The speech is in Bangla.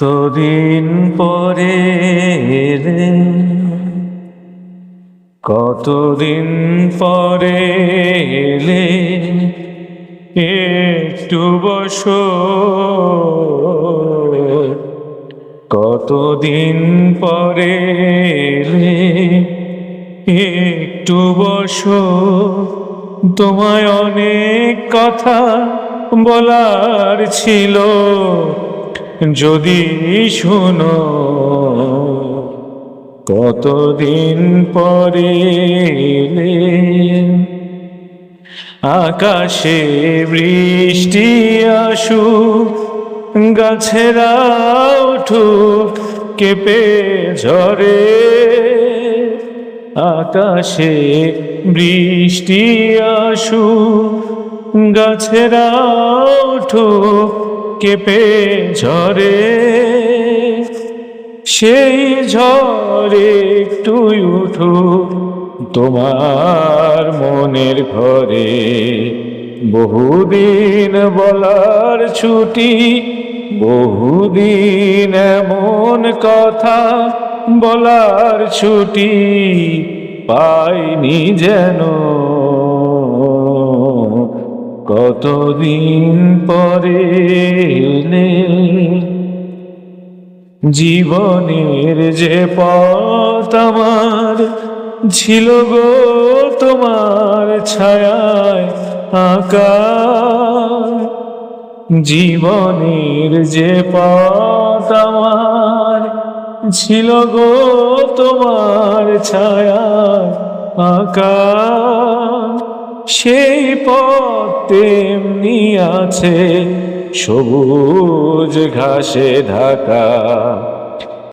কতদিন পরে এলে কতদিন পরে এলে একটু বসো। কতদিন পরে এলে একটু বসো। তোমায় অনেক কথা বলার ছিল। যদি শোনো, কতদিন পরে আকাশে বৃষ্টি আসু গাছেরা উঠুক, কেঁপে ঝরে। আকাশে বৃষ্টি আসু গাছেরা উঠুক কেঁপে ঝরে সেই ঝড়ে একটু উঠুক তোমার মনের ঘরে। বহুদিন বলার ছুটি, বহুদিন এমন কথা বলার ছুটি, পাইনি যেন কতদিন পরে জীবনের যে পথ আমার ছিল গো তোমার ছায়ায় আঁকা। জীবনের যে পথ আমার ছিল গো তোমার ছায়ায় আঁকা। সেই পথ তেমনি আছে সবুজ ঘাসে ঢাকা।